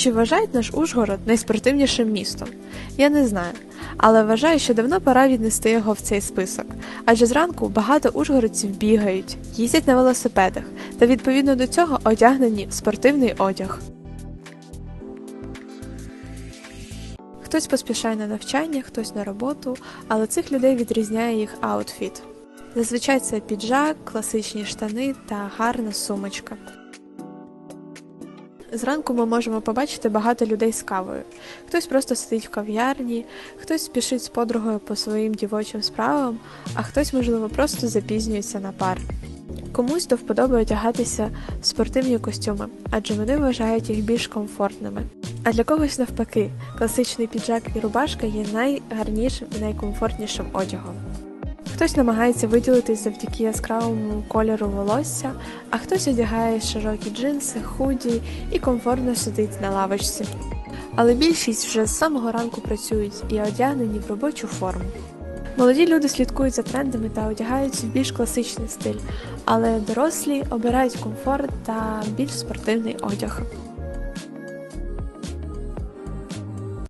Чи вважають наш Ужгород найспортивнішим містом? Я не знаю, але вважаю, що давно пора віднести його в цей список. Адже зранку багато ужгородців бігають, їздять на велосипедах та відповідно до цього одягнені в спортивний одяг. Хтось поспішає на навчання, хтось на роботу, але цих людей відрізняє їх аутфіт. Зазвичай це піджак, класичні штани та гарна сумочка. Зранку ми можемо побачити багато людей з кавою. Хтось просто сидить в кав'ярні, хтось спішить з подругою по своїм дівочим справам, а хтось, можливо, просто запізнюється на пар. Комусь до вподоби одягатися в спортивні костюми, адже вони вважають їх більш комфортними. А для когось навпаки, класичний піджак і рубашка є найгарнішим і найкомфортнішим одягом. Хтось намагається виділитись завдяки яскравому кольору волосся, а хтось одягає широкі джинси, худі і комфортно сидить на лавочці. Але більшість вже з самого ранку працюють і одягнені в робочу форму. Молоді люди слідкують за трендами та одягаються в більш класичний стиль, але дорослі обирають комфорт та більш спортивний одяг.